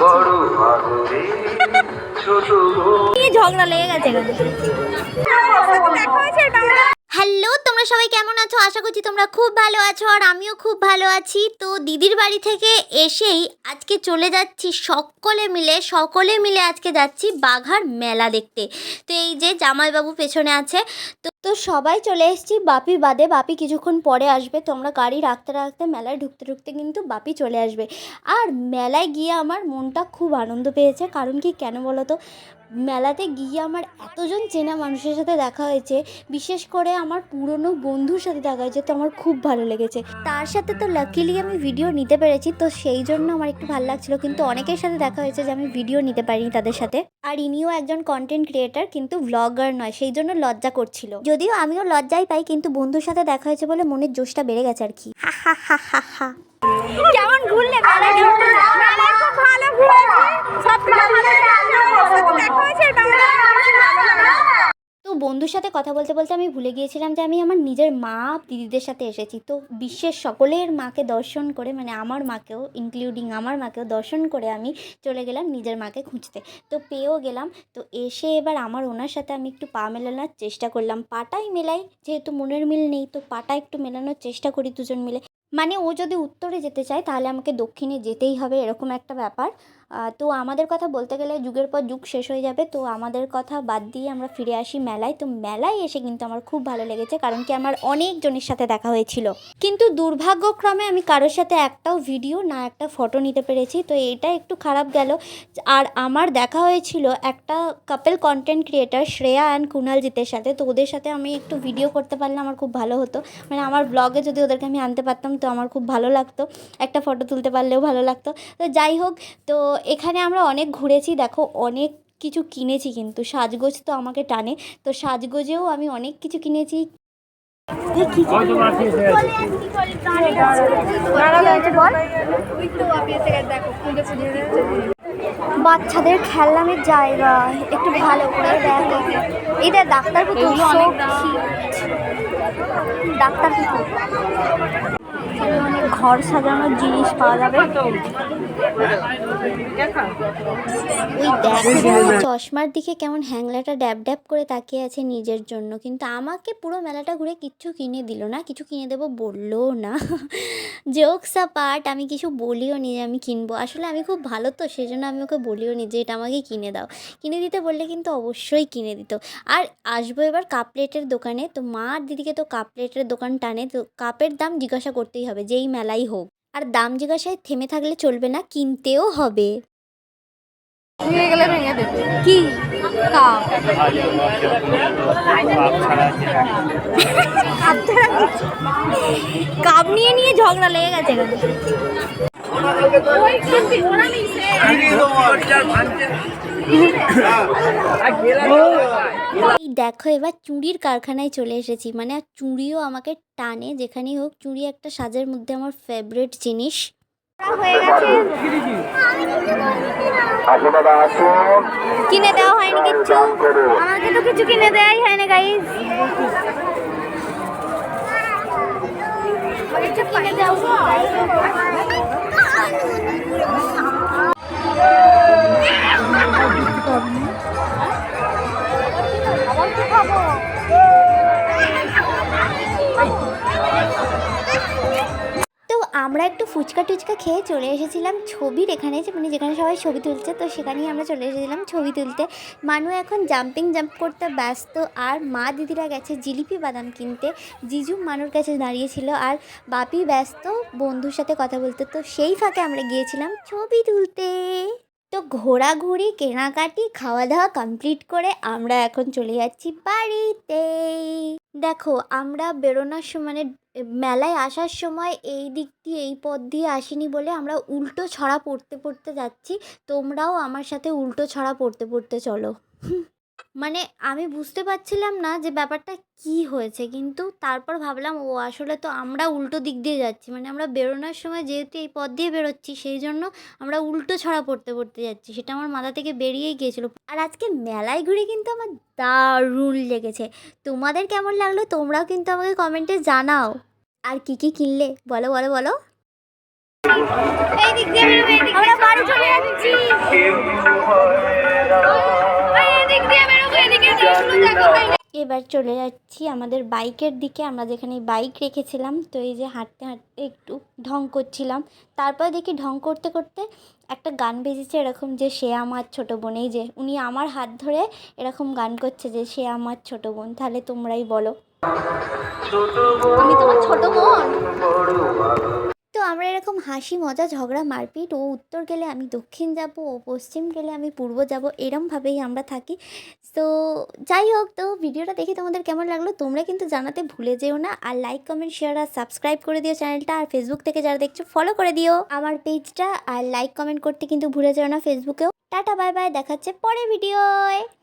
বড় আদরে ছোট ঝগড়া লেগে গেছে হ্যালো, তোমরা সবাই কেমন আছো? আশা করছি তোমরা খুব ভালো আছো আর আমিও খুব ভালো আছি। তো দিদির বাড়ি থেকে এসেই আজকে চলে যাচ্ছি সকলে মিলে সকলে মিলে আজকে যাচ্ছি বাঘার মেলা দেখতে। তো এই যে জামাইবাবু পেছনে আছে, তো তো সবাই চলে এসেছি বাপি বাদে। বাপি কিছুক্ষণ পরে আসবে। তোমরা গাড়ি রাখতে রাখতে মেলায় ঢুকতে ঢুকতে কিন্তু বাপি চলে আসবে। আর মেলায় গিয়ে আমার মনটা খুব আনন্দ পেয়েছে। কারণ কি কেন বলো তো? মেলাতে গিয়ে আমার এতজন চেনা মানুষের সাথে দেখা হয়েছে। বিশেষ করে আমার পুরনো বন্ধুর সাথে দেখা হয়েছে, তো আমার খুব ভালো লেগেছে। তার সাথে তো লাকিলি আমি ভিডিও নিতে পেরেছি, তো সেই জন্য আমার একটু ভালো লাগছিল, কিন্তু অনেকের সাথে দেখা হয়েছে যে আমি ভিডিও নিতে পারিনি তাদের সাথে। আর ইনিও একজন কন্টেন্ট ক্রিয়েটার কিন্তু ব্লগার নয়, সেই জন্য লজ্জা করছিল। যদিও আমিও লজ্জাই পাই, কিন্তু বন্ধুর সাথে দেখা হয়েছে বলে মনের জোশটা বেড়ে গেছে আর কি। কেমন ঘুরলে? ভালো ঘুরেছি সব ভালো দেখা হয়েছে তো বন্ধুর সাথে কথা বলতে বলতে আমি ভুলে গিয়েছিলাম যে আমি আমার নিজের মা দিদিদের সাথে এসেছি। তো বিশ্বের সকলের মাকে দর্শন করে মানে আমার মাকেও ইনক্লুডিং আমার মাকেও দর্শন করে আমি চলে গেলাম নিজের মাকে খুঁজতে। তো পেয়েও গেলাম। তো এসে এবার আমার ওনার সাথে আমি একটু পা মেলানোর চেষ্টা করলাম। পাটাই মেলাই, যেহেতু মনের মিল নেই, তো পাটা একটু মেলানোর চেষ্টা করি দুজন মিলে। মানে ও যদি উত্তরে যেতে চায়, তাহলে আমাকে দক্ষিণে যেতেই হবে, এরকম একটা ব্যাপার। তো আমাদের কথা বলতে গেলে যুগের পর যুগ শেষ হয়ে যাবে, তো আমাদের কথা বাদ দিয়ে আমরা ফিরে আসি মেলায়। তো মেলায় এসে কিন্তু আমার খুব ভালো লেগেছে, কারণ কি আমার অনেকজনের সাথে দেখা হয়েছিল। কিন্তু দুর্ভাগ্যক্রমে আমি কারোর সাথে একটাও ভিডিও না একটা ফটো নিতে পেরেছি, তো এটা একটু খারাপ গেল। আর আমার দেখা হয়েছিল একটা couple content creator Shreya and কুণালজিতের সাথে, তো ওদের সাথে আমি একটু ভিডিও করতে পারলে আমার খুব ভালো হতো। মানে আমার ব্লগে যদি ওদেরকে আমি আনতে পারতাম, তো আমার খুব ভালো লাগতো। একটা ফটো তুলতে পারলেও ভালো লাগতো। তো যাই হোক, তো এখানে আমরা অনেক ঘুরেছি দেখো অনেক কিছু কিনেছি কিন্তু সাজগোজ তো আমাকে টানে তো সাজগোজেও আমি অনেক কিছু কিনেছি। বাচ্চাদের খেলনামের জায়গা একটু ভালো করে দেখো। এটা ডাক্তার পুতুল cute। ডাক্তার পুতুল অনেক ঘর সাজানোর জিনিস পাওয়া যাবে। ওই চশমার দিকে কেমন হ্যাংলাটা ড্যাব ড্যাব করে তাকিয়ে আছে নিজের জন্য। কিন্তু আমাকে পুরো মেলাটা ঘুরে কিচ্ছু কিনে দিল না, কিছু কিনে দেবো বলল না। জোকস পার্ট, আমি কিছু বলিও নি যে আমি কিনবো। আসলে আমি খুব ভালো তো সেই জন্য আমি ওকে বলিও নি যে এটা আমাকে কিনে দাও। কিনে দিতে বললে কিন্তু অবশ্যই কিনে দিত। আর আসব এবার কাপ প্লেটের দোকানে। তো মা দিদিকে তো কাপ প্লেটের দোকান টানে, তো কাপের দাম জিজ্ঞাসা করতেই হবে যেই মেলাই হোক। আর দাম জিজ্ঞাসায় থেমে থাকলে চলবে না কিনতেও হবে। ভেঙে গেলে ভেঙে দেবে। কি? কাপ কাপ নিয়ে নিয়ে ঝগড়া লেগে গেছে দেখো, এবার চুড়ির কারখানায় চলে এসেছি। মানে চুড়িও আমাকে টানে, যেখানেই হোক। চুড়ি একটা সাজের মধ্যে আমার ফেভারিট জিনিস। কিনে দেওয়া হয়নি আমাকে তো কিছু কিনে দেওয়াই হয় না গাইজ তো আমরা একটু ফুচকা টুচকা খেয়ে চলে এসেছিলাম ছবির এখানে মানে যেখানে সবাই ছবি তুলছে, তো সেখানেই আমরা চলে এসেছিলাম ছবি তুলতে। মানু এখন জাম্পিং জাম্প করতে ব্যস্ত, আর মা দিদিরা গেছে জিলিপি বাদাম কিনতে। জিজু মানুর কাছে দাঁড়িয়েছিল, আর বাপি ব্যস্ত, বন্ধুর সাথে কথা বলতে। তো সেই ফাঁকে আমরা গিয়েছিলাম ছবি তুলতে। তো ঘোরাঘুরি, কেনাকাটি খাওয়া দাওয়া কমপ্লিট করে আমরা এখন চলে যাচ্ছি বাড়িতে দেখো, আমরা বেরোনোর সময় মানে মেলায় আসার সময় এই দিক দিয়ে, এই পথ দিয়ে আসিনি বলে আমরা উল্টো ছড়া পড়তে পড়তে যাচ্ছি তোমরাও আমার সাথে উল্টো ছড়া পড়তে পড়তে চলো। মানে আমি বুঝতে পারছিলাম না যে ব্যাপারটা কি হয়েছে। কিন্তু তারপর ভাবলাম ও আসলে তো আমরা উল্টো দিক দিয়ে যাচ্ছি। মানে আমরা বেরোনোর সময় যেহেতু এই পথ দিয়ে বেরোচ্ছি সেই জন্য আমরা উল্টো ছড়া পড়তে পড়তে যাচ্ছি। সেটা আমার মাথা থেকে বেরিয়েই গিয়েছিল। আর আজকে মেলায় ঘুরে কিন্তু আমার দারুণ লেগেছে। তোমাদের কেমন লাগল তোমরাও কিন্তু আমাকে কমেন্টে জানাও। আর কি কি কিনলে? বলো বলো বলো। আমরা বাড়ি চলে যাচ্ছি। এই দিক দিয়ে এবার চলে যাচ্ছি আমাদের বাইকের দিকে। আমরা যেখানে বাইক রেখেছিলাম তো এই যে হাঁটতে হাঁটতে একটু ঢং করছিলাম। তারপর দেখি ঢং করতে করতে একটা গান বেজেছে এরকম যে সে আমার ছোটো বোন। এই যে উনি আমার হাত ধরে এরকম গান করছে যে সে আমার ছোটো বোন। তাহলে তোমরাই বলো। আমি তোমার ছোট বোন? আমরা এরকম হাসি, মজা, ঝগড়া, মারপিট, ও উত্তর গেলে আমি দক্ষিণ যাব, ও পশ্চিম গেলে আমি পূর্ব যাব এরমভাবেই আমরা থাকি। তো যাই হোক তো, ভিডিওটা দেখে তোমাদের কেমন লাগল তোমরা কিন্তু জানাতে ভুলে যেও না। আর লাইক কমেন্ট শেয়ার আর সাবস্ক্রাইব করে দিও চ্যানেলটা আর ফেসবুক থেকে যারা দেখছ ফলো করে দিও। আমার পেজটা আর লাইক কমেন্ট করতে কিন্তু ভুলে যেও না ফেসবুকেও টাটা বাই বাই দেখাচ্ছে পরে ভিডিওয়